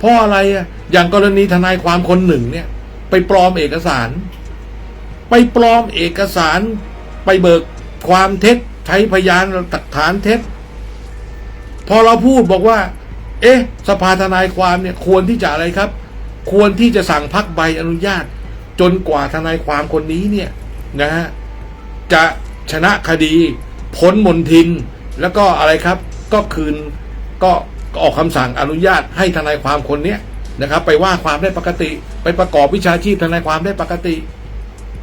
เพราะอะไรอะอย่างกรณีทนายความคนหนึ่งเนี่ย ไปปลอมเอกสาร ไปปลอมเอกสาร ไปเบิกความเท็จใช้พยานหลักฐานเท็จ พอเราพูดบอกว่า เอ๊ะ สภาทนายความเนี่ยควรที่จะอะไรครับ ควรที่จะสั่งพักใบอนุญาต จนกว่าทนายความคนนี้เนี่ยนะฮะจะชนะคดี พ้นมนทิน แล้วก็อะไรครับ ก็คืนก็ ก็ออกคำสั่งอนุญาตให้ทนายความคนเนี้ยนะครับ ไปว่าความได้ปกติ ไปประกอบวิชาชีพทนายความได้ปกติ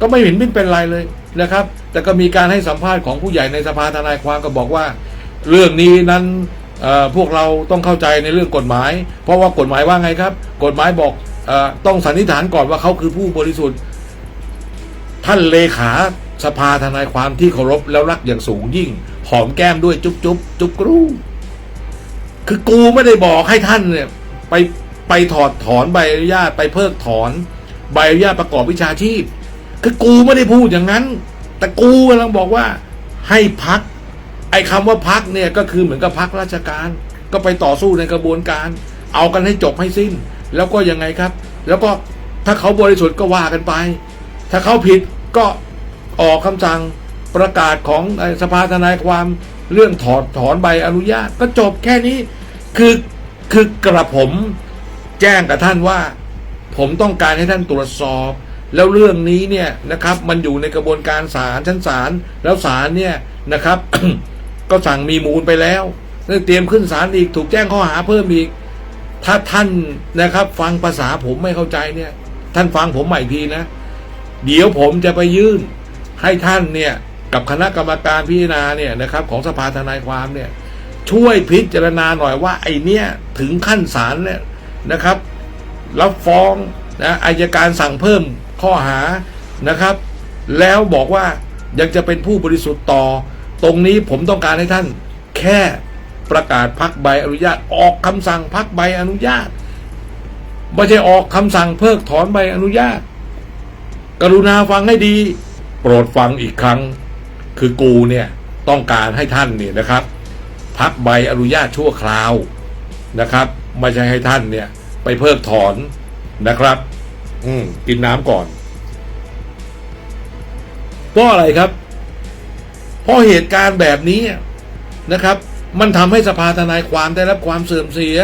ก็ไม่เห็นไม่เป็นไรเลยนะครับ แต่ก็มีการให้สัมภาษณ์ของผู้ใหญ่ในสภาทนายความก็บอกว่า เรื่องนี้นั้นพวกเราต้องเข้าใจในเรื่องกฎหมาย เพราะว่ากฎหมายว่าไงครับ กฎหมายบอกออต้องสันนิษฐานก่อนว่าเขาคือผู้บริสุทธิ์ ท่านเลขาสภาทนายความที่เคารพแล้วรักอย่างสูงยิ่ง หอมแก้มด้วยจุ๊บจุ๊บจุ๊บกรู คือกูไม่ได้บอกให้ท่านเนี่ยไปไปถอดถอนใบอนุญาตไปเพิกถอนใบอนุญาตประกอบวิชาชีพ คือกูไม่ได้พูดอย่างนั้น แต่กูกำลังบอกว่าให้พัก ไอ้คำว่าพักเนี่ยก็คือเหมือนกับพักราชการ ก็ไปต่อสู้ในกระบวนการ เอากันให้จบให้สิ้น แล้วก็ยังไงครับ แล้วก็ถ้าเขาบริสุทธิ์ก็ว่ากันไป ถ้าเขาผิดก็ออกคำสั่งประกาศของสภาทนายความเรื่องถอดถอนใบอนุญาตก็จบแค่นี้ คือคือกระผมแจ้งกับท่านว่า ผมต้องการให้ท่านตรวจสอบ แล้วเรื่องนี้เนี่ยนะครับ มันอยู่ในกระบวนการศาลชั้นศาลแล้วศาลเนี่ยนะครับ ก็สั่งมีมูลไปแล้วเตรียมขึ้นศาลอีกถูกแจ้งข้อหาเพิ่มอีก ถ้าท่านนะครับ ฟังภาษาผมไม่เข้าใจเนี่ย ท่านฟังผมใหม่ทีนะ เดี๋ยวผมจะไปยื่นให้ท่านเนี่ย กับคณะกรรมการพิจารณาเนี่ยนะครับ ของสภาทนายความเนี่ย ช่วยพิจารณาหน่อยว่าไอเนี่ยถึงขั้นศาลเนี่ยนะครับ รับฟ้องนะอายการสั่งเพิ่มข้อหานะครับ แล้วบอกว่ายังจะเป็นผู้บริสุทธิ์ต่อ ตรงนี้ผมต้องการให้ท่านแค่ประกาศพักใบอนุญาต ออกคำสั่งพักใบอนุญาตไม่ใช่ออกคำสั่งเพิกถอนใบอนุญาต กรุณาฟังให้ดี โปรดฟังอีกครั้ง คือกูเนี่ยต้องการให้ท่านเนี่ยนะครับ พักใบอนุญาตชั่วคราวนะครับ ไม่ใช่ให้ท่านเนี่ย ไปเพิกถอนนะครับ อืมกินน้ำก่อนเพราะอะไรครับ เพราะเหตุการณ์แบบนี้นะครับ มันทำให้สภาทนายความได้รับความเสื่อมเสีย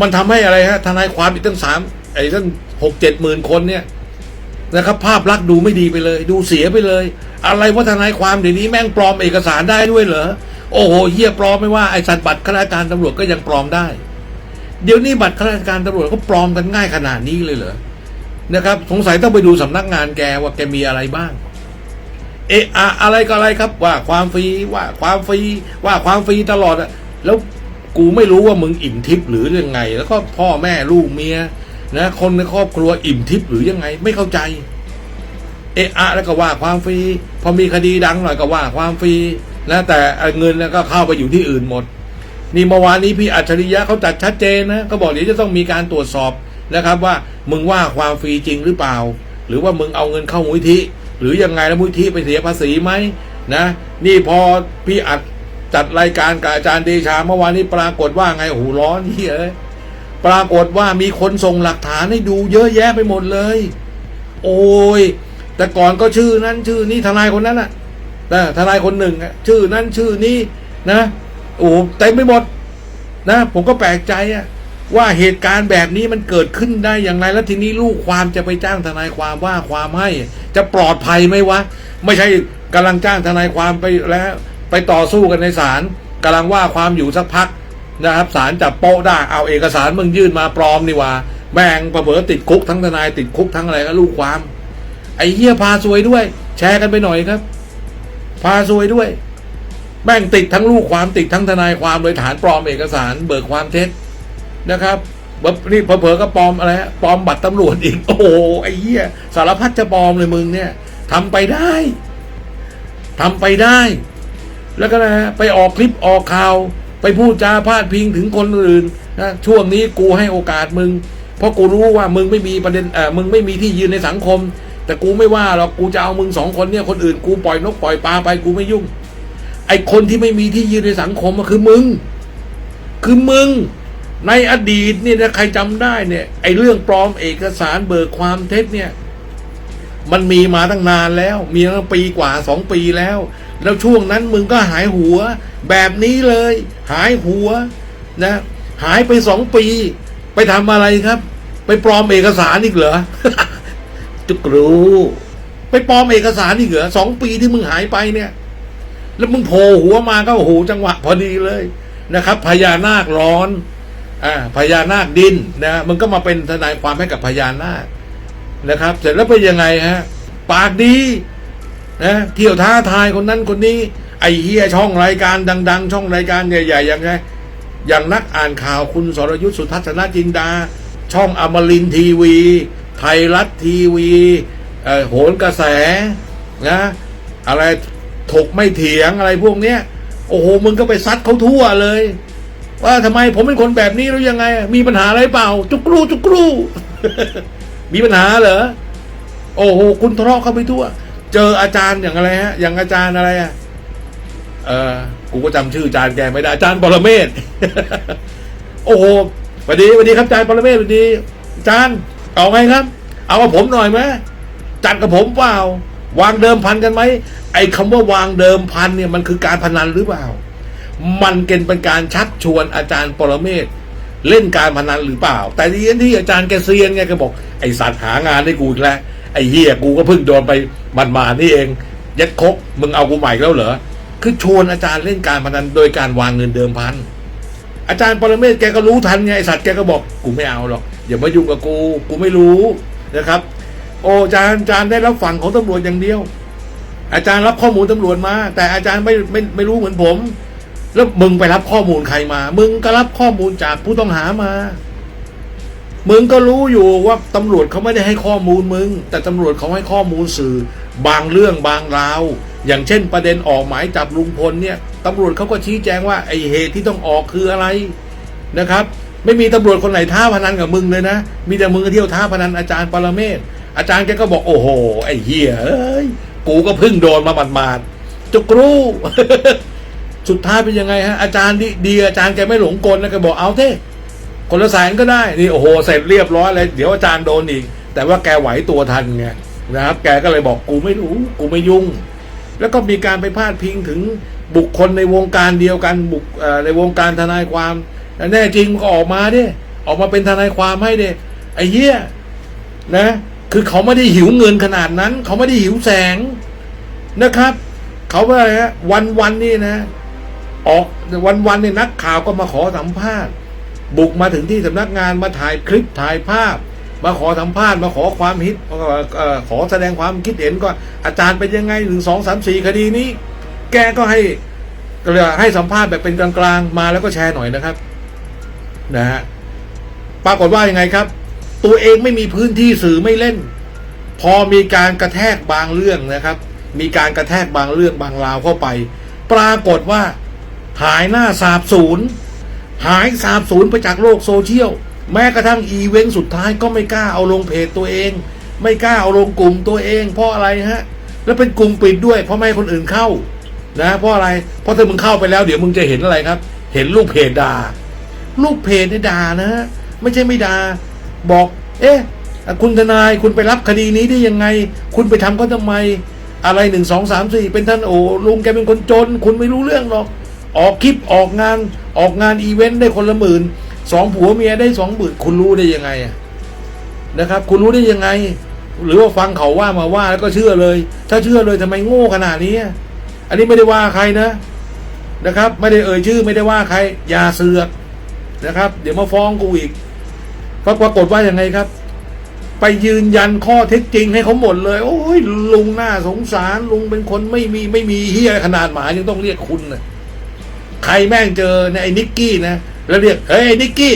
มันทำให้อะไรฮะทนายความอีกตั้งสามไอ้ตั้งหกเจ็ดหมื่นคนเนี่ยนะครับ ภาพลักษณ์ดูไม่ดีไปเลย ดูเสียไปเลย อะไรว่าทนายความเดี๋ยวนี้แม่งปลอมเอกสารได้ด้วยเหรอ โอ้โหเฮียปลอมไม่ว่าไอ้สัตว์บัตรข้าราชการตำรวจก็ยังปลอมได้ เดี๋ยวนี้บัตรข้าราชการตำรวจเขาปลอมกันง่ายขนาดนี้เลยเหรอนะครับ สงสัยต้องไปดูสำนักงานแกว่าแกมีอะไรบ้าง เอะอะอะไรก็อะไรครับ ว่าความฟรีว่าความฟรีว่าความฟรีตลอดอะแล้วกูไม่รู้ว่ามึงอิ่มทิพย์หรือยังไง แล้วก็พ่อแม่ลูกเมียนะคนในครอบครัวอิ่มทิพย์หรือยังไง ไม่เข้าใจเอะอะแล้วก็ว่าความฟรีพอมีคดีดังหน่อยก็ว่าความฟรี นะแต่เงินก็เข้าไปอยู่ที่อื่นหมด นี่เมื่อวานนี้พี่อัจฉริยะเขาจัดชัดเจนนะก็บอกเดี๋ยวจะต้องมีการตรวจสอบนะครับว่ามึงว่าความฟรีจริงหรือเปล่า หรือว่ามึงเอาเงินเข้ามูลที่หรือยังไงแล้วมูลที่ไปเสียภาษีไหมนะนี่พอพี่อัดจัดรายการกับอาจารย์เดชาเมื่อวานนี้ปรากฏว่าไงโอ้โหร้อนเฮียเอ้ยปรากฏว่ามีคนส่งหลักฐานให้ดูเยอะแยะไปหมดเลย โอ้ยแต่ก่อนก็ชื่อนั้นชื่อนี้ทนายคนนั้นน่ะ นะทนายคนหนึ่งชื่อนั้นชื่อนี้นะโอ้โหเต็มไปหมด นะ ผมก็แปลกใจอะว่าเหตุการณ์แบบนี้มันเกิดขึ้นได้อย่างไร แล้วทีนี้ลูกความจะไปจ้างทนายความว่าความให้ จะปลอดภัยไหมวะ ไม่ใช่กำลังจ้างทนายความไปแล้ว ไปต่อสู้กันในศาลกำลังว่าความอยู่สักพักนะครับศาลจับโป๊ะได้เอาเอกสารมึงยื่นมาปลอมนี่ว่าแม่งประเบิดติดคุกทั้งทนายติดคุกทั้งอะไรก็ลูกความ ไอ้เหี้ยพาซวยด้วย แชร์กันไปหน่อยครับ พาซวยด้วย แม่งติดทั้งลูกความติดทั้งทนายความโดยฐานปลอมเอกสาร เบิกความเท็จนะครับแบบนี่เผลอๆก็ปลอมอะไรปลอมบัตรตำรวจอีก โอ้โหไอ้เหี้ยสารพัดจะปลอมเลยมึงเนี่ยทำไปได้ทำไปได้ แล้วก็นะฮะไปออกคลิปออกข่าว ไปพูดจาพาดพิงถึงคนอื่นนะช่วงนี้กูให้โอกาสมึง เพราะกูรู้ว่ามึงไม่มีประเด็นเออมึงไม่มีที่ยืนในสังคม แต่กูไม่ว่าหรอกกูจะเอามึงสองคนเนี่ยคนอื่นกูปล่อยนกปล่อยปลาไปกูไม่ยุ่ง ไอคนที่ไม่มีที่ยืนในสังคมก็คือมึง คือมึง ในอดีตเนี่ยนะใครจำได้เนี่ย ไอ้เรื่องปลอมเอกสารเบิกความเท็จเนี่ย มันมีมาตั้งนานแล้ว มีมาตั้งปีกว่าสองปีแล้ว แล้วช่วงนั้นมึงก็หายหัว แบบนี้เลย หายหัวนะ หายไปสองปี ไปทำอะไรครับ ไปปลอมเอกสารอีกเหรอ จุกรู้ ไปปลอมเอกสารอีกเหรอสองปีที่มึงหายไปเนี่ย แล้วมึงโผล่หัวมาก็โอ้โหจังหวะพอดีเลยนะครับพญานาคร้อนอ่าพญานาคดินนะมันก็มาเป็นทนายความให้กับพญานาคนะครับ เสร็จแล้วเป็นยังไงฮะ ปากดีนะเที่ยวท้าทายคนนั้นคนนี้ ไอ้เฮียช่องรายการดัง ๆ ช่องรายการใหญ่ๆอย่างไงอย่างนักอ่านข่าวคุณสรยุทธสุทัศนจินดา ช่องอมรินทีวี ไทยรัฐทีวีโหนกระแสนะอะไรถกไม่เถียงอะไรพวกเนี้ย โอ้โหมึงก็ไปซัดเขาทั่วเลย ว่าทำไมผมเป็นคนแบบนี้แล้วยังไง มีปัญหาอะไรเปล่า จุกรูจุกรูมีปัญหาเหรอโอ้โหคุณทะเลาะเข้าไปทั่ว เจออาจารย์อย่างอะไรฮะ อย่างอาจารย์อะไรอะเออกูก็จำชื่ออาจารย์แกไม่ได้อาจารย์ปรเมศโอ้โหสวัสดีสวัสดีครับอาจารย์ปรเมศสวัสดีอาจารย์ เอาไงครับ เอากับผมหน่อยไหมจัดกับผมเปล่าวางเดิมพันกันไหมไอ้คำว่าวางเดิมพันเนี่ยมันคือการพนันหรือเปล่า มันเป็นการชักชวนอาจารย์ปรเมศเล่นการพนันหรือเปล่า แต่ที่ที่อาจารย์แกเซียนไงแกบอกไอสัตว์หางานให้กูอีกแล้วไอเฮียกูก็เพิ่งโดนไปมันมานี่เองยัดคกมึงเอากูใหม่แล้วเหรอคือชวนอาจารย์เล่นการพนันโดยการวางเงินเดิมพันอาจารย์ปรเมศแกก็รู้ทันไงไอสัตว์แกก็บอกกูไม่เอาหรอก อย่ามายุ่งกับกู กูไม่รู้นะครับ โอ้อาจารย์อาจารย์ได้รับฝั่งของตำรวจอย่างเดียว อาจารย์รับข้อมูลตำรวจมา แต่อาจารย์ไม่ไม่ไม่รู้เหมือนผม แล้วมึงไปรับข้อมูลใครมา มึงก็รับข้อมูลจากผู้ต้องหามา มึงก็รู้อยู่ว่าตำรวจเขาไม่ได้ให้ข้อมูลมึง แต่ตำรวจเขาให้ข้อมูลสื่อบางเรื่องบางราวอย่างเช่นประเด็นออกหมายจับลุงพลเนี่ยตำรวจเขาก็ชี้แจงว่าไอเหตุที่ต้องออกคืออะไรนะครับ ไม่มีตำรวจคนไหนท้าพนันกับมึงเลยนะ มีแต่มึงเที่ยวท้าพนันอาจารย์ปรเมศอาจารย์แกก็บอกโอ้โหไอเฮียเอ้ยกูก็เพิ่งโดนมาหมาดๆจุกรู้ สุดท้ายเป็นยังไงฮะอาจารย์ดีดีอาจารย์แกไม่หลงกลนะแกบอกเอาเท่คนละแสนก็ได้นี่โอ้โหเสร็จเรียบร้อยเลยเดี๋ยวอาจารย์โดนอีก แต่ว่าแกไหวตัวทันไงนะครับ แกก็เลยบอกกูไม่รู้ กูไม่ยุ่ง แล้วก็มีการไปพาดพิงถึงบุคคลในวงการเดียวกันบุคในวงการทนายความ แน่จริงก็ออกมาดิออกมาเป็นทนายความให้ดิไอ้เหี้ยนะ คือเขาไม่ได้หิวเงินขนาดนั้น เขาไม่ได้หิวแสงนะครับ เขาว่าอะไรฮะวันวันนี่นะ ออกวันวันนี่นักข่าวก็มาขอสัมภาษณ์ บุกมาถึงที่สำนักงานมาถ่ายคลิปถ่ายภาพ มาขอสัมภาษณ์มาขอความคิดขอแสดงความคิดเห็นก็อาจารย์เป็นยังไงหนึ่งสองสามสี่คดีนี้ แกก็ให้ก็เลยให้สัมภาษณ์แบบเป็นกลางๆมาแล้วก็แชร์หน่อยนะครับ นะฮะปรากฏว่ายังไงครับ ตัวเองไม่มีพื้นที่สื่อไม่เล่น พอมีการกระแทกบางเรื่องนะครับ มีการกระแทกบางเรื่องบางราวเข้าไป ปรากฏว่า หายหน้าสาบสูญหายสาบสูญไปจากโลกโซเชียลแม้กระทั่งอีเวนต์สุดท้ายก็ไม่กล้าเอาลงเพจตัวเอง ไม่กล้าเอาลงกลุ่มตัวเอง เพราะอะไรฮะ แล้วเป็นกลุ่มปิดด้วย เพราะไม่ให้คนอื่นเข้านะเพราะอะไร เพราะถ้ามึงเข้าไปแล้วเดี๋ยวมึงจะเห็นอะไรครับ เห็นลูกเพจด่า ลูกเพจเนี่ยด่านะฮะไม่ใช่ไม่ด่าบอก เอ๊ะ คุณทนายคุณไปรับคดีนี้ได้ยังไง คุณไปทำเขาทำไม อะไรหนึ่งสองสามสี่เป็นท่านโอ้ลุงแกเป็นคนจน คุณไม่รู้เรื่องหรอก ออกคลิปออกงานออกงานอีเวนต์ได้คนละหมื่นสองผัวเมียได้สองหมื่นคุณรู้ได้ยังไงนะครับ คุณรู้ได้ยังไง หรือว่าฟังเขาว่ามาว่าแล้วก็เชื่อเลย ถ้าเชื่อเลยทำไมโง่ขนาดนี้อะอันนี้ไม่ได้ว่าใครนะนะครับ ไม่ได้เอ่ยชื่อไม่ได้ว่าใครอย่าเสือก นะครับ เดี๋ยวมาฟ้องกูอีกปรากฏว่าอยังไงครับ ไปยืนยันข้อเท็จจริงให้เขาหมดเลย โอ้ยลุงน่าสงสารลุงเป็นคนไม่มีไม่มีเฮียขนาดหมายังต้องเรียกคุณนะใครแม่งเจอเนี่ยไอ้นิกกี้นะแล้วเรียกเฮ้ยไอ้นิกกี้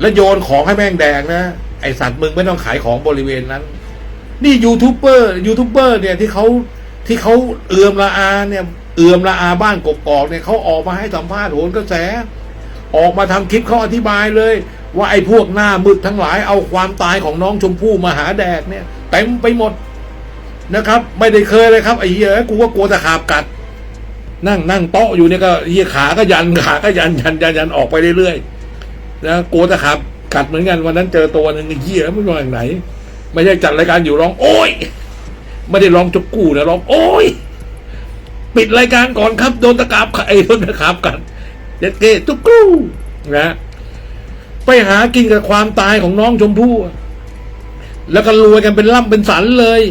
แล้วโยนของให้แม่งแดงนะไอสัตว์มึงไม่ต้องขายของบริเวณนั้น นี่ยูทูบเบอร์ยูทูบเบอร์เนี่ยที่เขาที่เขาเอื่อมละอาเนี่ย เอื่อมละอาบ้านกกอกเนี่ยเขาออกมาให้สัมภาษณ์โหนกระแส ออกมาทำคลิปเขาอธิบายเลย ว่าไอ้พวกหน้ามืดทั้งหลายเอาความตายของน้องชมพู่มาหาแดกเนี่ยเต็มไปหมดนะครับ ไม่ได้เคยเลยครับไอ้เหี้ยกูก็กลัวตะขาบกัด นั่งนั่งโต๊ะอยู่เนี่ยก็เหี้ยขาก็ยันขาก็ยันยันยันยันออกไปเรื่อยๆนะกลัวตะขับกัดเหมือนกันวันนั้นเจอตัวหนึ่งไอ้เหี้ยไม่รู้อย่างไหน ไม่ใช่จัดรายการอยู่ร้อง โอ้ยไม่ได้ร้องจกกูนะร้องโอ้ยปิดรายการก่อนครับโดนตะขาบไอ้โดนตะขาบกัด เด็ดเกจุกกูนะไปหากินกับความตายของน้องชมพู่แล้วก็รวยกันเป็นล่ำเป็นสันเลย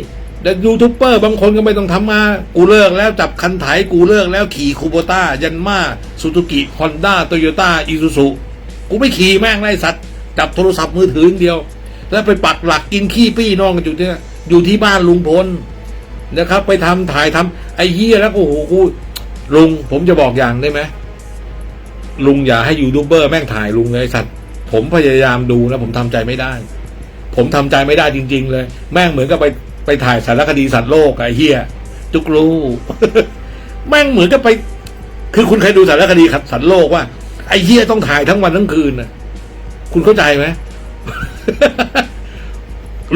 แต่ยูทูบเบอร์บางคนก็ไม่ต้องทำมากูเลิกแล้วจับคันไถกูเลิกแล้วขี่คูโบต้ายันมาซูซูกิฮอนด้าโตโยต้าอีซูซุกูไม่ขี่แม่งไล่สัตว์ จับโทรศัพท์มือถืออย่างเดียว แล้วไปปักหลักกินขี้ปี้น้องกันอยู่ที่นั่นอยู่ที่บ้านลุงพลนะครับ ไปทำถ่ายทำไอ้เหี้ยแล้วโอ้โหกูลุงผมจะบอกอย่างได้ไหม ลุงอย่าให้ยูทูบเบอร์แม่งถ่ายลุงเลยสัตว์ผมพยายามดูนะผมทำใจไม่ได้ ผมทำใจไม่ได้จริง ๆ เลย แม่งเหมือนกับไปไปถ่ายสารคดีสัตว์โลกไอ้เฮียจุกรูแม่งเหมือนกับไป คือคุณเคยดูสารคดีสัตว์โลกว่าไอ้เฮียต้องถ่ายทั้งวันทั้งคืนนะคุณเข้าใจไหม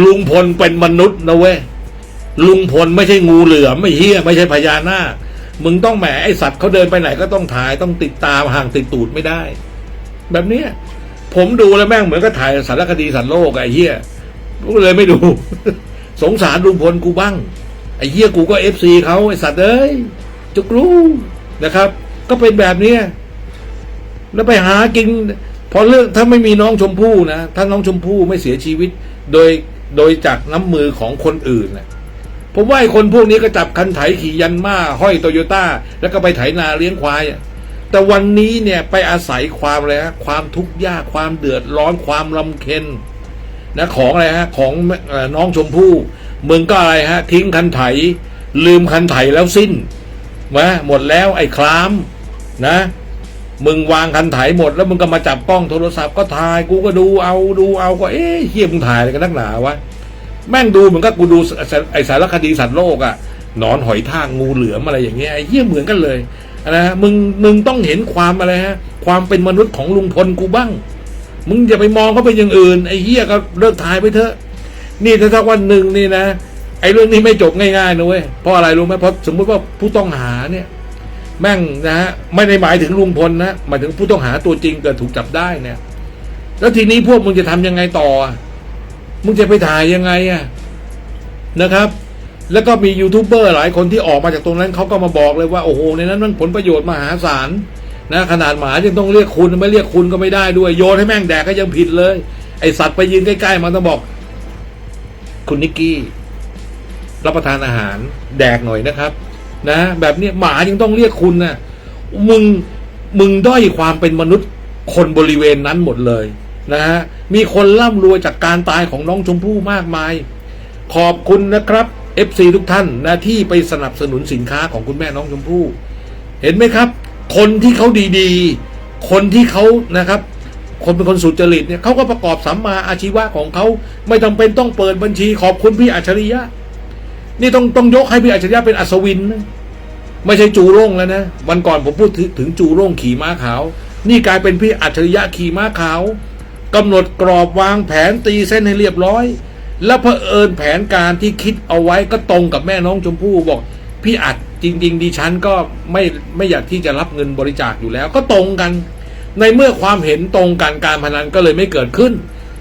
ลุงพลเป็นมนุษย์นะเว้ยลุงพลไม่ใช่งูเหลือมไม่เฮียไม่ใช่พญานาค มึงต้องแหมไอสัตว์เขาเดินไปไหนก็ต้องถ่ายต้องติดตามห่างติดตูดไม่ได้ แบบเนี้ยผมดูแล้วแม่งเหมือนก็ถ่ายสารคดีสัตว์โลกไอ้เหี้ยกูเลยไม่ดู สงสารลุงพลกูบ้าง ไอ้เหี้ยกูก็เอฟซีเขาไอ้สัตว์เอ้ยจุกรู้นะครับ ก็เป็นแบบเนี้ยแล้วไปหากินพอเรื่องถ้าไม่มีน้องชมพู่นะถ้าน้องชมพู่ไม่เสียชีวิต โดยโดยจากน้ำมือของคนอื่นนะ ผมว่าไอ้คนพวกนี้ก็จับคันไถขี่ยันมาห้อยโตโยต้า แล้วก็ไปไถนาเลี้ยงควายแต่วันนี้เนี่ยไปอาศัยความอะไรฮะความทุกข์ยากความเดือดร้อนความลำเค็ญนะของอะไรฮะของน้องชมพู่มึงก็อะไรฮะ ทิ้งคันไถ ลืมคันไถแล้วสิ้นวะหมดแล้วไอ้คลามนะ มึงวางคันไถหมดแล้วมึงก็มาจับกล้องโทรศัพท์ก็ถ่ายกูก็ดูเอาดูเอาก็เอ๊ะเฮียมึงถ่ายอะไรกันนักหนาวะ แม่งดูเหมือนกับกูดูไอสารคดีสัตว์โลกอะหนอนหอยทากงูเหลือมอะไรอย่างเงี้ยไอ้เฮียเหมือนกันเลยนะฮะมึงมึงต้องเห็นความอะไรฮะ ความเป็นมนุษย์ของลุงพลกูบ้าง มึงอย่าไปมองเขาเป็นอย่างอื่นไอ้เหี้ยก็เลิกถ่ายไปเถอะ นี่ถ้าสักวันหนึ่งนี่นะไอ้เรื่องนี้ไม่จบง่ายๆนะเว้ยเพราะอะไรรู้ไหมเพราะสมมุติว่าผู้ต้องหาเนี่ย แม่งนะฮะไม่ได้หมายถึงลุงพลนะหมายถึงผู้ต้องหาตัวจริงเกิดถูกจับได้เนี่ย แล้วทีนี้พวกมึงจะทำยังไงต่อ มึงจะไปถ่ายยังไงอะนะครับ แล้วก็มียูทูบเบอร์หลายคนที่ออกมาจากตรงนั้นเขาก็มาบอกเลยว่าโอ้โหในนั้นมันผลประโยชน์มหาศาลนะขนาดหมายังต้องเรียกคุณไม่เรียกคุณก็ไม่ได้ด้วย โยนให้แม่งแดกก็ยังผิดเลย ไอสัตว์ไปยืนใกล้ๆมันต้องบอก คุณนิกกี้ รับประทานอาหารแดกหน่อยนะครับ นะ แบบนี้หมายังต้องเรียกคุณนะมึงมึงด้อยความเป็นมนุษย์คนบริเวณนั้นหมดเลย นะฮะมีคนร่ำรวยจากการตายของน้องชมพู่มากมาย ขอบคุณนะครับ FC ทุกท่านนะที่ไปสนับสนุนสินค้าของคุณแม่น้องชมพู่เห็นไหมครับ คนที่เขาดีๆ คนที่เขานะครับ คนเป็นคนสุจริตเนี่ยเขาก็ประกอบสัมมาอาชีวะของเขาไม่จำเป็นต้องเปิดบัญชี ขอบคุณพี่อัจฉริยะ นี่ต้องต้องยกให้พี่อัจฉริยะเป็นอัศวินนะไม่ใช่จูร่งแล้วนะวันก่อนผมพูดถึงจูร่งขี่ม้าขาว นี่กลายเป็นพี่อัจฉริยะขี่ม้าขาว กำหนดกรอบวางแผนตีเส้นให้เรียบร้อย แล้วเผอิญแผนการที่คิดเอาไว้ก็ตรงกับแม่น้องชมพู่บอก พี่อัดจริง ๆดิฉันก็ไม่ไม่อยากที่จะรับเงินบริจาคอยู่แล้ว ก็ตรงกัน ในเมื่อความเห็นตรงกันการพนันก็เลยไม่เกิดขึ้น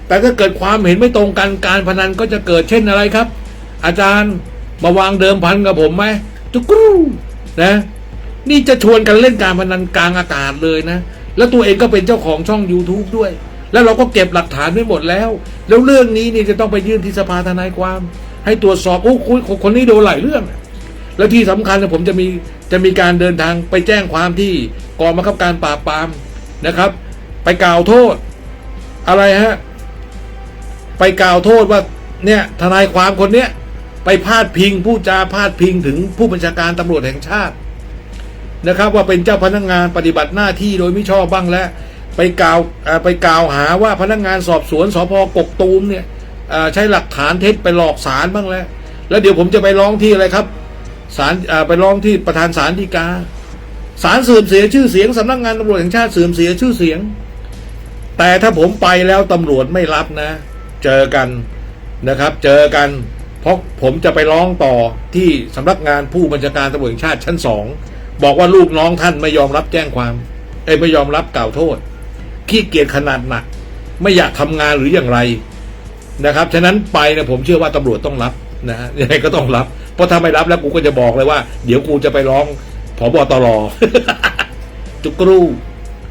แต่ถ้าเกิดความเห็นไม่ตรงกันการพนันก็จะเกิดเช่นอะไรครับ อาจารย์มาวางเดิมพันกับผมไหมจุกรูนะนี่จะชวนกันเล่นการพนันกลางอากาศเลยนะ แล้วตัวเองก็เป็นเจ้าของช่อง YouTube ด้วย แล้วเราก็เก็บหลักฐานไว้หมดแล้ว แล้วเรื่องนี้นี่จะต้องไปยื่นที่สภาทนายความ ให้ตรวจสอบโอ้คุยคนนี้โดนหลายเรื่อง แล้วที่สำคัญนะผมจะมีจะมีการเดินทางไปแจ้งความที่กองบังคับการปราบปรามนะครับ ไปกล่าวโทษ อะไรฮะไปกล่าวโทษว่าเนี่ยทนายความคนเนี้ยไปพาดพิงผู้จาพาดพิงถึงผู้บัญชาการตำรวจแห่งชาตินะครับ ว่าเป็นเจ้าพนักงานปฏิบัติหน้าที่โดยไม่ชอบบ้างและ ไปกล่าวไปกล่าวหาว่าพนักงานสอบสวนสพกกตูมเนี่ยใช้หลักฐานเท็จไปหลอกศาลบ้างแล้ว แล้วเดี๋ยวผมจะไปร้องที่อะไรครับศาลไปร้องที่ประธานศาลฎีกาศาลเสื่อมเสียชื่อเสียงสำนักงานตำรวจแห่งชาติเสื่อมเสียชื่อเสียง แต่ถ้าผมไปแล้วตำรวจไม่รับนะ เจอกันนะครับ เจอกัน เพราะผมจะไปร้องต่อที่สำนักงานผู้บัญชาการตำรวจแห่งชาติชั้นสองบอกว่าลูกน้องท่านไม่ยอมรับแจ้งความ เอ้ยไม่ยอมรับกล่าวโทษ ขี้เกียจขนาดหนัก ไม่อยากทำงานหรืออย่างไรนะครับ ฉะนั้นไปนี่ยผมเชื่อว่าตำรวจต้องรับนะฮะยังไงก็ต้องรับ เพราะถ้าไม่รับแล้วกูก็จะบอกเลยว่า เดี๋ยวกูจะไปร้องผบตรจุกรู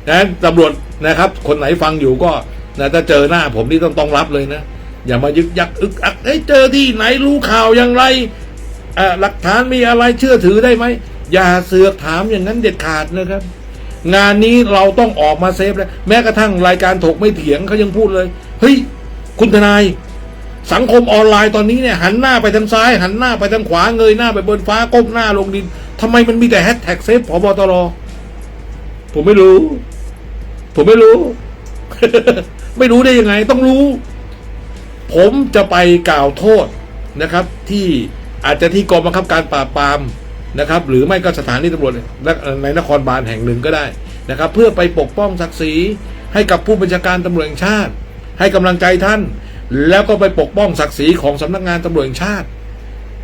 นะตำรวจนะครับ คนไหนฟังอยู่ก็นะถ้าเจอหน้าผมนี่ต้องต้องรับเลยนะ อย่ามายึกยักอึกอักเอ้ยเจอที่ไหนรู้ข่าวอย่างไรอ่าหลักฐานมีอะไรเชื่อถือได้ไหม อย่าเสือกถามอย่างนั้นเด็ดขาดนะครับ งานนี้เราต้องออกมาเซฟแล้วแม้กระทั่งรายการถกไม่เถียงเขายังพูดเลย เฮ้ย คุณทนาย สังคมออนไลน์ตอนนี้เนี่ย หันหน้าไปทางซ้าย หันหน้าไปทางขวาเงยหน้าไปบนฟ้าก้มหน้าลงดินทำไมมันมีแต่แฮชแท็กเซฟพบตรผมไม่รู้ ผมไม่รู้ ไม่รู้ได้ยังไง ต้องรู้ ผมจะไปกล่าวโทษนะครับ ที่อาจจะที่กองบังคับการปราบปราม นะครับหรือไม่ก็สถานีตำรวจในนครบาลแห่งหนึ่งก็ได้นะครับ เพื่อไปปกป้องศักดิ์ศรีให้กับผู้บัญชาการตำรวจแห่งชาติ ให้กำลังใจท่าน แล้วก็ไปปกป้องศักดิ์ศรีของสำนักงานตำรวจแห่งชาติ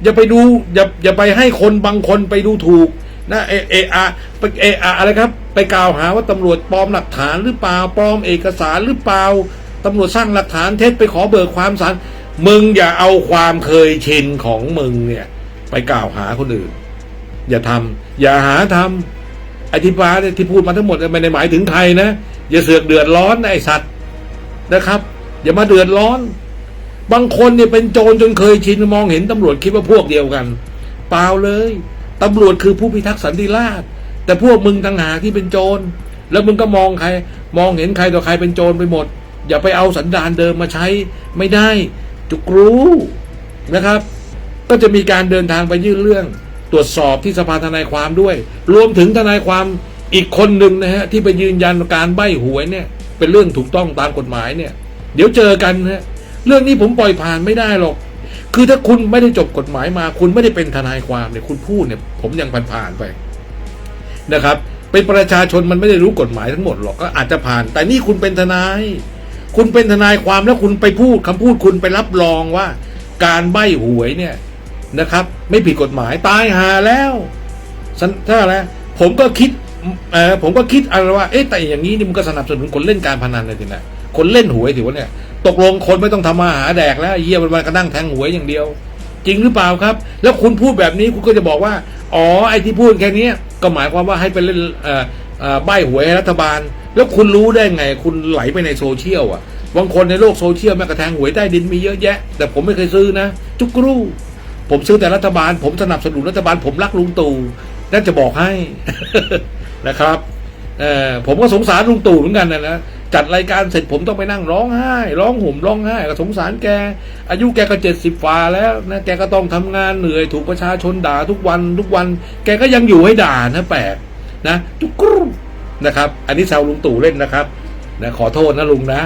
อย่าไปดูอย่าอย่าไปให้คนบางคนไปดูถูกนะเอเออาไปเออาอะไรครับ ไปกล่าวหาว่าตำรวจปลอมหลักฐานหรือเปล่าปลอมเอกสารหรือเปล่าตำรวจสร้างหลักฐานเท็จไปขอเบิกความสารมึงอย่าเอาความเคยชินของมึงเนี่ยไปกล่าวหาคนอื่น อย่าทำอย่าหาทำอธิบายที่พูดมาทั้งหมดไม่ได้หมายถึงใครนะอย่าเสือกเดือดร้อนไอสัตว์นะครับ อย่ามาเดือดร้อน บางคนเนี่ยเป็นโจรจนเคยชินมองเห็นตำรวจคิดว่าพวกเดียวกัน เปล่าเลยตำรวจคือผู้พิทักษ์สันติราษฎร์แต่พวกมึงต่างหากที่เป็นโจร แล้วมึงก็มองใคร มองเห็นใครต่อใครเป็นโจรไปหมด อย่าไปเอาสันดานเดิมมาใช้ไม่ได้ จุกรู้นะครับ ก็จะมีการเดินทางไปยื่นเรื่อง ตรวจสอบที่สภาทนายความด้วย รวมถึงทนายความอีกคนหนึ่งนะฮะที่ไปยืนยันการใบ้หวยเนี่ย เป็นเรื่องถูกต้องตามกฎหมายเนี่ย เดี๋ยวเจอกันนะเรื่องนี้ผมปล่อยผ่านไม่ได้หรอก คือถ้าคุณไม่ได้จบกฎหมายมา คุณไม่ได้เป็นทนายความเนี่ยคุณพูดเนี่ย ผมยังผ่านๆไปนะครับ เป็นประชาชนมันไม่ได้รู้กฎหมายทั้งหมดหรอกก็อาจจะผ่าน แต่นี่คุณเป็นทนาย คุณเป็นทนายความแล้วคุณไปพูดคำพูดคุณไปรับรองว่า การใบ้หวยเนี่ย นะครับ ไม่ผิดกฎหมายตายหาแล้วสันถ้าอะไรผมก็คิดเออผมก็คิดอะไรว่าเอ๊ะแต่อย่างนี้นี่มันก็สนับสนุนคนเล่นการพนันเลยทีนะคนเล่นหวยถือว่าเนี่ย ตกลงคนไม่ต้องทำมาหาแดกแล้วเยี่ยมันมาก็นั่งแทงหวยอย่างเดียว จริงหรือเปล่าครับ แล้วคุณพูดแบบนี้คุณก็จะบอกว่า อ๋อไอ้ที่พูดแค่นี้ก็หมายความว่าให้ไปเล่นเอ่อเอ่อใบหวยให้รัฐบาล แล้วคุณรู้ได้ไง คุณไหลไปในโซเชียลอะบางคนในโลกโซเชียลแม้กระทั่งหวยใต้ดินมีเยอะแยะ แต่ผมไม่เคยซื้อนะ จุกรู ผมซื้อแต่รัฐบาล ผมสนับสนุนรัฐบาล ผมรักลุงตู่น่าจะบอกให้นะครับเออผมก็สงสารลุงตู่เหมือนกันนะนะจัดรายการเสร็จผมต้องไปนั่งร้องไห้ร้องห่มร้องไห้ก็สงสารแก อายุแกก็เจ็ดสิบฝ่าแล้วนะแกก็ต้องทำงานเหนื่อยถูกประชาชนด่าทุกวันทุกวัน แกก็ยังอยู่ให้ด่านะแปลกนะจุกรูนะครับ อันนี้แซวลุงตู่เล่นนะครับนะขอโทษนะลุงนะ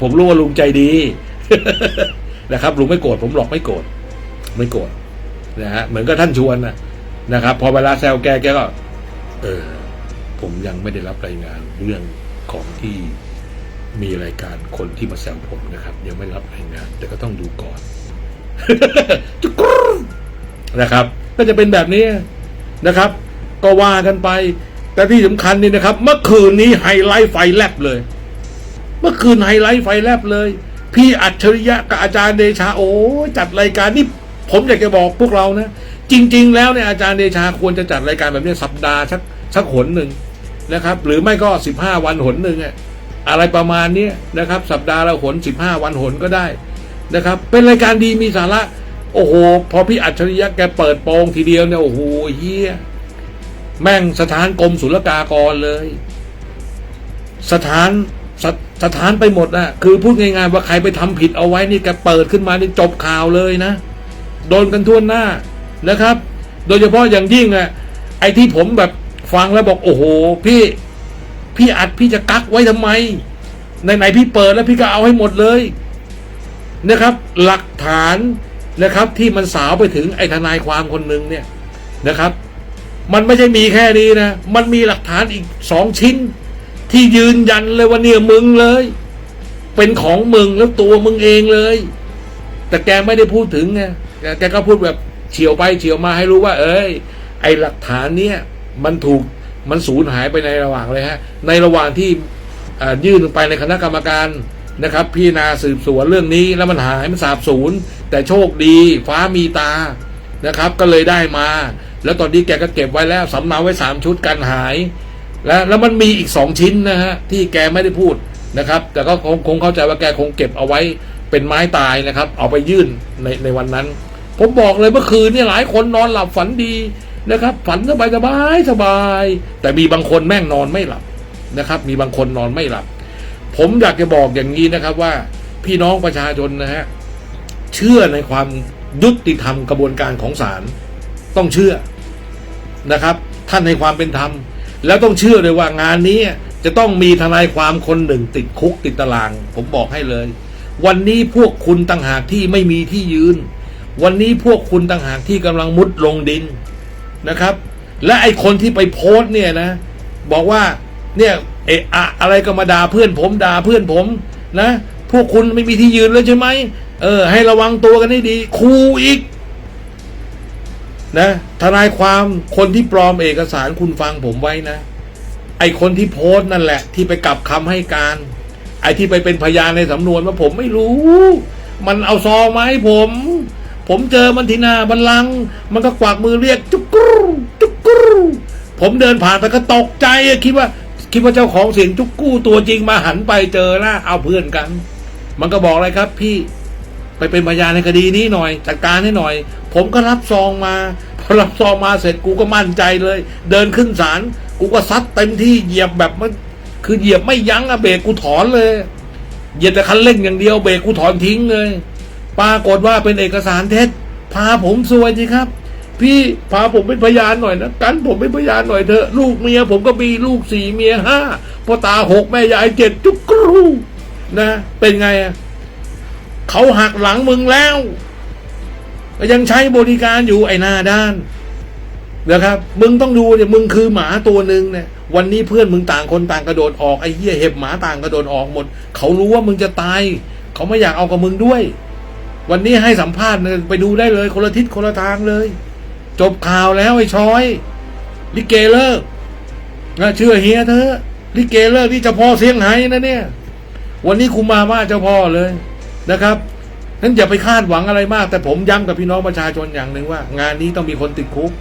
ผมรู้ว่าลุงใจดีนะครับลุงไม่โกรธผมหรอกไม่โกรธ ไม่โกรธนะฮะเหมือนกับท่านชวนนะนะครับ พอเวลาแซวแกแกก็ เออ ผมยังไม่ได้รับรายงานเรื่องของที่มีรายการคนที่มาแซวผมนะครับ ยังไม่รับรายงาน แต่ก็ต้องดูก่อนจุกนะครับ ก็จะเป็นแบบนี้นะครับ ก็ว่ากันไป แต่ที่สำคัญนี่นะครับ เมื่อคืนนี้ไฮไลท์ไฟแลบเลย เมื่อคืนไฮไลท์ไฟแลบเลย พี่อัจฉริยะกับอาจารย์เดชาโอ้จัดรายการนี่ ผมอยากจะบอกพวกเรานะ จริง ๆ แล้วเนี่ยอาจารย์เดชาควรจะจัดรายการแบบนี้สัปดาห์สักสักหนหนึ่งนะครับ หรือไม่ก็สิบห้าวันหนหนึ่งอะอะไรประมาณนี้นะครับ สัปดาห์ละหนสิบห้าวันหนก็ได้นะครับ เป็นรายการดีมีสาระ โอ้โห พอพี่อัจฉริยะแกเปิดโปงทีเดียวเนี่ยโอ้โหเฮียแม่งสถานกรมศุลกากรเลย สถานสสถานไปหมดนะคือพูดง่ายๆว่าใครไปทำผิดเอาไว้นี่แกเปิดขึ้นมานี่จบข่าวเลยนะ โดนกันทั่วหน้านะครับ โดยเฉพาะอย่างยิ่งอะไอ้ที่ผมแบบฟังแล้วบอกโอ้โห พี่พี่อัดพี่จะกักไว้ทำไมไหนๆพี่เปิดแล้วพี่ก็เอาให้หมดเลยนะครับ หลักฐานนะครับ ที่มันสาวไปถึงไอ้ทนายความคนหนึ่งเนี่ยนะครับ มันไม่ใช่มีแค่นี้นะมันมีหลักฐานอีกสองชิ้น ที่ยืนยันเลยว่าเนี่ยมึงเลย เป็นของมึงแล้วตัวมึงเองเลย แต่แกไม่ได้พูดถึงไงแกก็พูดแบบเฉียวไปเฉียวมาให้รู้ว่า เอ้ย ไอหลักฐานเนี่ยมันถูกมันสูญหายไปในระหว่างเลยฮะ ในระหว่างที่ยื่นไปในคณะกรรมการนะครับพี่นาสืบสวนเรื่องนี้แล้วมันหายมันสาบสูญแต่โชคดีฟ้ามีตานะครับ ก็เลยได้มา แล้วตอนนี้แกก็เก็บไว้แล้วสำเนาไว้สามชุดกันหาย แล้วแล้วมันมีอีกสองชิ้นนะฮะที่แกไม่ได้พูดนะครับ แต่ก็คงคงเข้าใจว่าแกคงเก็บเอาไว้ เป็นไม้ตายนะครับ เอาไปยื่นในในวันนั้น ผมบอกเลยเมื่อคืนเนี่ยหลายคนนอนหลับฝันดีนะครับ ฝันสบายสบายสบาย แต่มีบางคนแม่งนอนไม่หลับนะครับ มีบางคนนอนไม่หลับ ผมอยากจะบอกอย่างนี้นะครับว่าพี่น้องประชาชนนะฮะเชื่อในความยุติธรรมกระบวนการของศาลต้องเชื่อนะครับ ท่านในความเป็นธรรม แล้วต้องเชื่อเลยว่างานนี้จะต้องมีทนายความคนหนึ่งติดคุกติดตาราง ผมบอกให้เลย วันนี้พวกคุณต่างหากที่ไม่มีที่ยืน วันนี้พวกคุณต่างหากที่กำลังมุดลงดินนะครับ และไอคนที่ไปโพส์เนี่ยนะ บอกว่าเนี่ยเอะอะอะไรก็มาด่าเพื่อนผมด่าเพื่อนผมนะ พวกคุณไม่มีที่ยืนแล้วใช่ไหมเออ ให้ระวังตัวกันให้ดีครูอีกนะทนายความคนที่ปลอมเอกสารคุณฟังผมไว้นะ ไอคนที่โพสต์นั่นแหละ ที่ไปกลับคำให้การ ไอ้ที่ไปเป็นพยานในสำนวนว่าผมไม่รู้ มันเอาซองมาให้ผม ผมเจอมันที่หน้าบันลัง มันก็กวักมือเรียกจุกกรูจุกกรูผมเดินผ่านไปก็ตกใจคิดว่า คิดว่าเจ้าของเสียงจุกกู้ตัวจริงมาหันไปเจอละเอาเพื่อนกัน มันก็บอกอะไรครับ พี่ไปเป็นพยานในคดีนี้หน่อยจัดการให้หน่อย ผมก็รับซองมาพอรับซองมาเสร็จกูก็มั่นใจเลย เดินขึ้นศาลกูก็ซัดเต็มที่เหยียบแบบมัน คือเหยียบไม่ยั้งอะเบรกกูถอนเลยเหยียบแต่คันเร่งอย่างเดียวเบรกกูถอนทิ้งเลยปรากฏว่าเป็นเอกสารเท็จ พาผมซวยสิครับ พี่พาผมเป็นพยานหน่อยนะกันผมเป็นพยานหน่อยเถอะลูกเมียผมก็มีลูกสี่เมียห้าพ่อตาหกแม่ยายเจ็ดจุกกรูนะ เป็นไงอะเขาหักหลังมึงแล้วยังใช้บริการอยู่ไอ้หน้าด้านนะครับ มึงต้องดูเนี่ยมึงคือหมาตัวหนึ่งเนี่ยวันนี้เพื่อนมึงต่างคนต่างกระโดดออกไอ้เหี้ยเห็บหมาต่างกระโดดออกหมด เขารู้ว่ามึงจะตาย เขาไม่อยากเอากับมึงด้วย วันนี้ให้สัมภาษณ์ไปดูได้เลย คนละทิศคนละทางเลย จบข่าวแล้วไอ้ช้อยลิเกเลิกนะเชื่อเฮียเธอลิเกเลิกนี่เจ้าพ่อเสียงไห้นะเนี่ย วันนี้คุมมาว่าเจ้าพ่อเลยนะครับนั้นอย่าไปคาดหวังอะไรมาก แต่ผมย้ำกับพี่น้องประชาชนอย่างหนึ่งว่า งานนี้ต้องมีคนติดคุก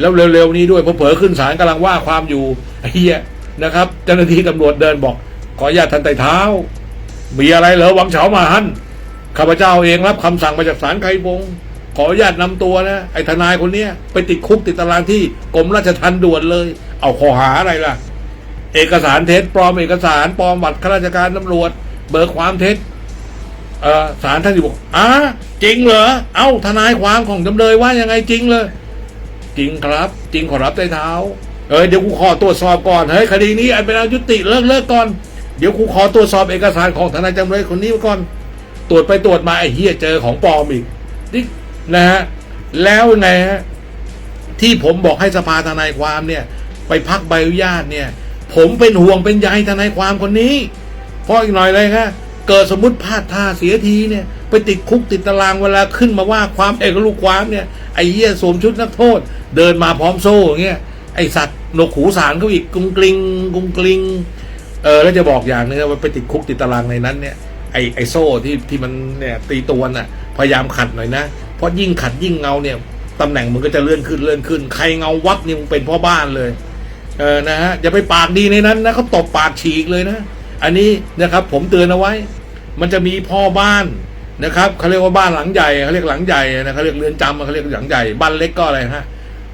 แล้วเร็วๆนี้ด้วยเพราะเผลอขึ้นศาลกำลังว่าความอยู่เหี้ยนะครับ เจ้าหน้าที่ตำรวจเดินบอก ขออนุญาตทันไต่เท้า มีอะไรเหรอวังเฉามาหันข้าพเจ้าเองรับคำสั่งมาจากศาลไคบงขออนุญาตนำตัวนะไอ้ทนายคนเนี้ยไปติดคุกติดตารางที่กรมราชทัณฑ์ด่วนเลย เอาข้อหาอะไรล่ะ เอกสารเท็จปลอมเอกสารปลอมบัตรข้าราชการตำรวจ เบิกความเท็จเออศาลท่านอยู่บอกอะจริงเหรอเอ้าทนายความของจำเลยว่ายังไงจริงเลย จริงครับ จริงขอรับใต้เท้า เออเดี๋ยวกูขอตรวจสอบก่อนเฮ้ยคดีนี้อันเป็นอันยุติเลิกเลิกก่อนเดี๋ยวกูขอตรวจสอบเอกสารของทนายจำเลยคนนี้ก่อนตรวจไปตรวจมาไอ้เฮียเจอของปลอมอีกนี่นะฮะแล้วไงฮะที่ผมบอกให้สภาทนายความเนี่ย ไปพักใบอนุญาตเนี่ย ผมเป็นห่วงเป็นใยทนายความคนนี้ เพราะอีกหน่อยเลยครับเกิดสมมติพลาดท่าเสียทีเนี่ย ไปติดคุกติดตารางเวลาขึ้นมาว่าความเอกลูกความเนี่ยไอ้เหี้ยสวมชุดนักโทษ เดินมาพร้อมโซ่อย่างเงี้ยไอสัตว์หนกหูสารเขาอีกกุงกลิงกุงกลิงเออแล้วจะบอกอย่างนึงว่าไปติดคุกติดตารางในนั้นเนี่ยไอไอโซ่ที่ที่มันเนี่ยตีตัวน่ะ พยายามขัดหน่อยนะ เพราะยิ่งขัดยิ่งเงาเนี่ยตำแหน่งมันก็จะเลื่อนขึ้นเลื่อนขึ้น ใครเงาวับนี่มึงเป็นพ่อบ้านเลยเออนะฮะอย่าไปปากดีในนั้นนะเขาตบปากฉีกเลยนะ อันนี้นะครับผมเตือนเอาไว้ มันจะมีพ่อบ้าน นะครับเขาเรียกว่าบ้านหลังใหญ่เขาเรียกหลังใหญ่นะเขาเรียกเรือนจำเขาเรียกหลังใหญ่บ้านเล็กก็อะไรฮะ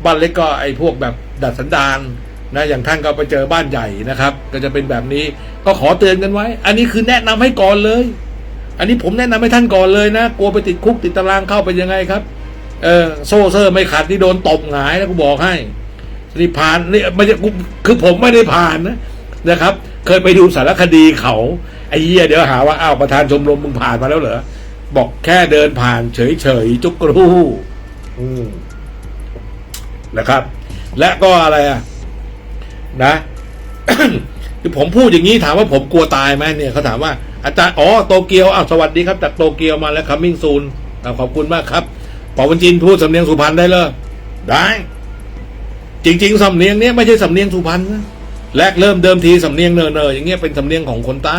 บ้านเล็กก็ไอ้พวกแบบดัดสันดานนะอย่างท่านก็ไปเจอบ้านใหญ่นะครับ ก็จะเป็นแบบนี้ก็ขอเตือนกันไว้ อันนี้คือแนะนำให้ก่อนเลย อันนี้ผมแนะนำให้ท่านก่อนเลยนะกลัวไปติดคุกติดตารางเข้าไปยังไงครับเออโซ่เซอร์ไม่ขัดที่โดนตบหงายแล้วกูบอกให้นี่ผ่านนี่ไม่ใช่คือผมไม่ได้ผ่านนะนะครับ เคยไปดูสารคดีเขาไอ้เหี้ยเดี๋ยวหาว่าอ้าวประธานชมรมมึงผ่านมาแล้วเหรอ บอกแค่เดินผ่านเฉยๆจุกกรูอืมนะครับ และก็อะไรอะ นะคือผมพูดอย่างนี้ถามว่าผมกลัวตายไหมเนี่ยเขาถามว่าอาจารย์อ๋อโตเกียวอ้าวสวัสดีครับ จากโตเกียวมาแล้วคัมมิ่งซูนขอบคุณมากครับปอวันจินพูดสำเนียงสุพรรณได้เลยได้ จริง ๆสำเนียงเนี้ยไม่ใช่สำเนียงสุพรรณนะแรกเริ่มเดิมทีสำเนียงเนอเนออย่างเงี้ยเป็นสำเนียงของคนใต้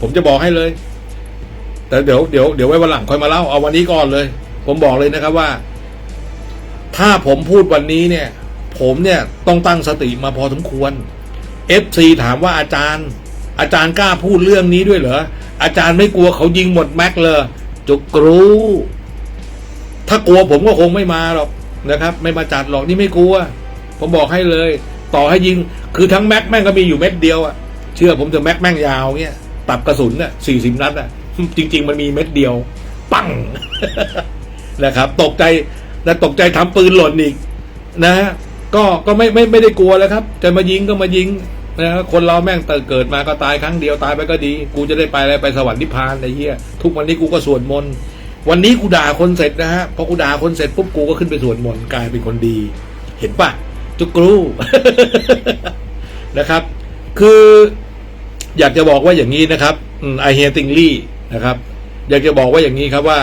ผมจะบอกให้เลย แต่เดี๋ยวเดี๋ยวเดี๋ยวไว้วันหลังค่อยมาเล่าเอาวันนี้ก่อนเลย ผมบอกเลยนะครับว่า ถ้าผมพูดวันนี้เนี่ย ผมเนี่ยต้องตั้งสติมาพอสมควร FC ถามว่าอาจารย์ อาจารย์กล้าพูดเรื่องนี้ด้วยเหรออาจารย์ไม่กลัวเขายิงหมดแม็กเลยจุกรู้ ถ้ากลัวผมก็คงไม่มาหรอกนะครับ ไม่มาจัดหรอกนี่ไม่กลัว ผมบอกให้เลย ต่อให้ยิง คือทั้งแม็กแม่งก็มีอยู่เม็ดเดียวอะเชื่อผมจะแม็กแม่งยาวเงี้ยตับกระสุนน่ะสี่สิบนัดอะ จริง ๆ มันมีเม็ดเดียว ปังนะครับ ตกใจแล้วตกใจทำปืนหล่นอีก นะฮะก็ก็ไม่ไม่ไม่ได้กลัวแล้วครับ จะมายิงก็มายิงนะฮะคนเราแม่งเติเกิดมาก็ตายครั้งเดียวตายไปก็ดี กูจะได้ไปอะไรไปสวรรค์นิพพานไอ้เหี้ยทุกวันนี้กูก็สวดมนต์วันนี้กูด่าคนเสร็จนะฮะพอกูด่าคนเสร็จปุ๊บกูก็ขึ้นไปสวดมนต์กลายเป็นคนดี เห็นปะจุกรูนะครับ คือ อยากจะบอกว่าอย่างนี้นะครับไอเฮียติงลี่ นะครับ อยากจะบอกว่าอย่างนี้ครับว่า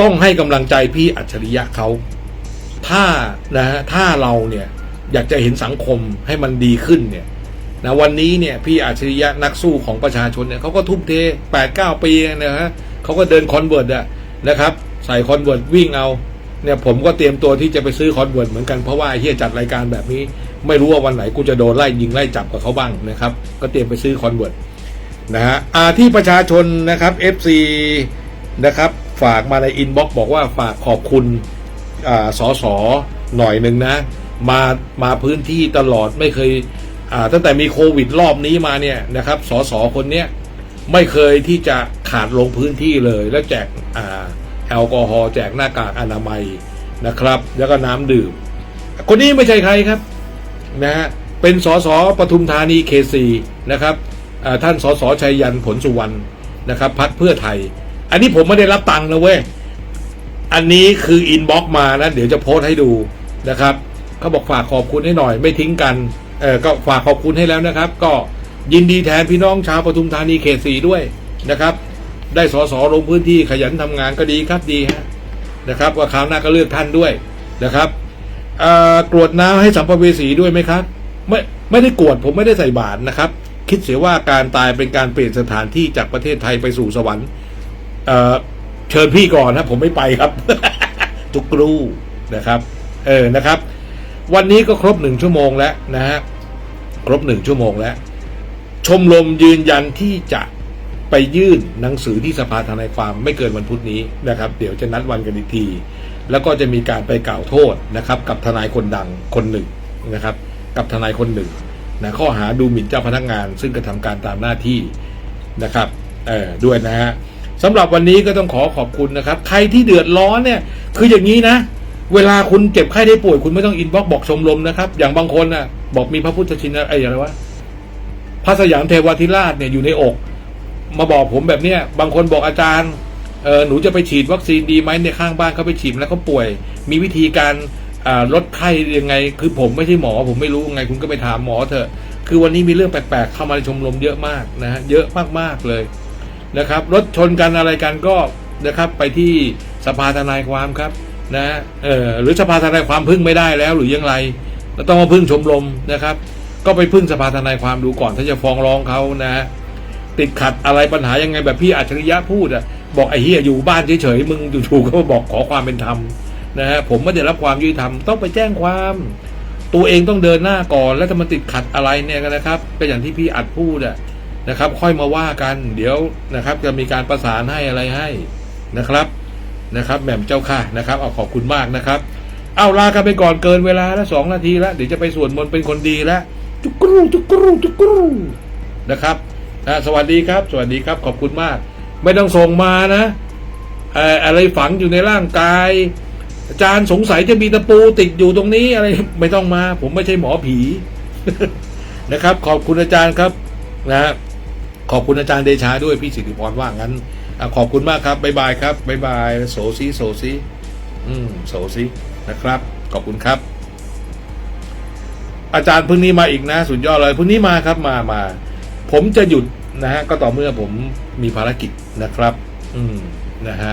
ต้องให้กำลังใจพี่อัจฉริยะเขาถ้านะฮะถ้าเราเนี่ยอยากจะเห็นสังคมให้มันดีขึ้นเนี่ยนะวันนี้เนี่ยพี่อัจฉริยะนักสู้ของประชาชนเนี่ยเขาก็ทุ่มเทแปดเก้าปีนะฮะเขาก็เดินคอนเวิร์ตอะนะครับ ใส่คอนเวิร์ตวิ่งเอาเนี่ยผมก็เตรียมตัวที่จะไปซื้อคอนเวิร์ตเหมือนกันเพราะว่าไอ้เฮียจัดรายการแบบนี้ ไม่รู้ว่าวันไหนกูจะโดนไล่ยิงไล่จับกับเขาบ้างนะครับ ก็เตรียมไปซื้อคอนเวิร์ต นะฮะอาที่ประชาชนนะครับ FC นะครับฝากมาในอินบ็อกซ์บอกว่าฝากขอบคุณอ่าสอสอหน่อยหนึ่งนะ มามาพื้นที่ตลอดไม่เคยอ่าตั้งแต่มีโควิดรอบนี้มาเนี่ยนะครับสอสอคนเนี้ยไม่เคยที่จะขาดลงพื้นที่เลย แล้วแจกอ่าแอลกอฮอล์แจกหน้ากากอนามัยนะครับ แล้วก็น้ำดื่ม คนนี้ไม่ใช่ใครครับนะฮะเป็นสอสอปทุมธานีเคซีนะครับ ท่านสสชัยยันผลสุวรรณนะครับพักเพื่อไทย อันนี้ผมไม่ได้รับตังค์นะเว้ย อันนี้คืออินบ็อกมานะเดี๋ยวจะโพสต์ให้ดูนะครับเขาบอกฝากขอบคุณให้หน่อย ไม่ทิ้งกันเออก็ฝากขอบคุณให้แล้วนะครับ ก็ยินดีแทนพี่น้องชาวปทุมธานีเขตสีด้วยนะครับ ได้สสลงพื้นที่ขยันทำงานก็ดีครับดีฮะนะครับว่าคราวหน้าก็เลือกท่านด้วยนะครับกรวดน้ำให้สัมภเวสีด้วยไหมครับ ไม่ไม่ได้กรวดผมไม่ได้ใส่บาตรนะครับ คิดเสียว่าการตายเป็นการเปลี่ยนสถานที่จากประเทศไทยไปสู่สวรรค์เอ่อเชิญพี่ก่อนนะผมไม่ไปครับ ทุกครูนะครับ เออนะครับ วันนี้ก็ครบหนึ่งชั่วโมงแล้วนะฮะครบหนึ่งชั่วโมงแล้ว ชมรมยืนยันที่จะไปยื่นหนังสือที่สภาทนายความไม่เกินวันพุธนี้นะครับ เดี๋ยวจะนัดวันกันอีกที แล้วก็จะมีการไปกล่าวโทษนะครับ กับทนายคนดังคนหนึ่งนะครับ กับทนายคนหนึ่ง นะข้อหาดูหมิ่นเจ้าพนักงาน ซึ่งกระทำการตามหน้าที่นะครับเออด้วยนะฮะสำหรับวันนี้ก็ต้องขอขอบคุณนะครับ ใครที่เดือดร้อนเนี่ย คืออย่างนี้นะ เวลาคุณเจ็บไข้ได้ป่วยคุณไม่ต้องอินบ็อกบอกชมรมนะครับ อย่างบางคนน่ะ บอกมีพระพุทธชินไอ้อะไรวะพระสยามเทวาธิราชเนี่ยอยู่ในอก มาบอกผมแบบเนี้ยบางคนบอกอาจารย์เออหนูจะไปฉีดวัคซีนดีไหมเนี่ยข้างบ้านเขาไปฉีดแล้วเขาป่วย มีวิธีการ ลดไข้ยังไง คือผมไม่ใช่หมอ ผมไม่รู้ไงคุณก็ไปถามหมอเถอะ คือวันนี้มีเรื่องแปลกๆ เข้ามาในชมรมเยอะมากนะฮะเยอะมากๆเลยนะครับรถชนกันอะไรกันก็นะครับไปที่สภาทนายความครับนะเออหรือสภาทนายความพึ่งไม่ได้แล้วหรือยังไรก็ต้องมาพึ่งชมรมนะครับ ก็ไปพึ่งสภาทนายความดูก่อนถ้าจะฟ้องร้องเขานะฮะติดขัดอะไรปัญหายังไงแบบพี่อัจฉริยะพูดอะบอกไอ้เฮียอยู่บ้านเฉยๆมึงอยู่ๆก็มาบอกขอความเป็นธรรม นะฮะผมไม่ได้รับความยุติธรรมต้องไปแจ้งความ ตัวเองต้องเดินหน้าก่อนแล้วถ้ามันติดขัดอะไรเนี่ยนะครับ ก็อย่างที่พี่อัดพูดอะนะครับ ค่อยมาว่ากัน เดี๋ยวนะครับ จะมีการประสานให้อะไรให้นะครับนะครับแหม่มเจ้าค่ะนะครับเอาขอบคุณมากนะครับเอาลากันไปก่อนเกินเวลาแล้วสองนาทีแล้วเดี๋ยวจะไปสวดมนต์เป็นคนดีแล้วจุกรูจุกรูจุกรูนะครับนะสวัสดีครับ สวัสดีครับ ขอบคุณมาก ไม่ต้องส่งมานะอะไรฝังอยู่ในร่างกาย อาจารย์สงสัยจะมีตะปูติดอยู่ตรงนี้อะไรไม่ต้องมา ผมไม่ใช่หมอผีนะครับ ขอบคุณอาจารย์ครับนะขอบคุณอาจารย์เดชาด้วยพี่สิริพรว่างั้นอขอบคุณมากครับบ๊ายบายครับบ๊ายบายโสซีโสซีอืมโสซีนะครับ ขอบคุณครับ อาจารย์พรุ่งนี้มาอีกนะ สุดยอดเลยพรุ่งนี้มาครับมามาผมจะหยุดนะฮะก็ต่อเมื่อผมมีภารกิจนะครับ อืมนะฮะ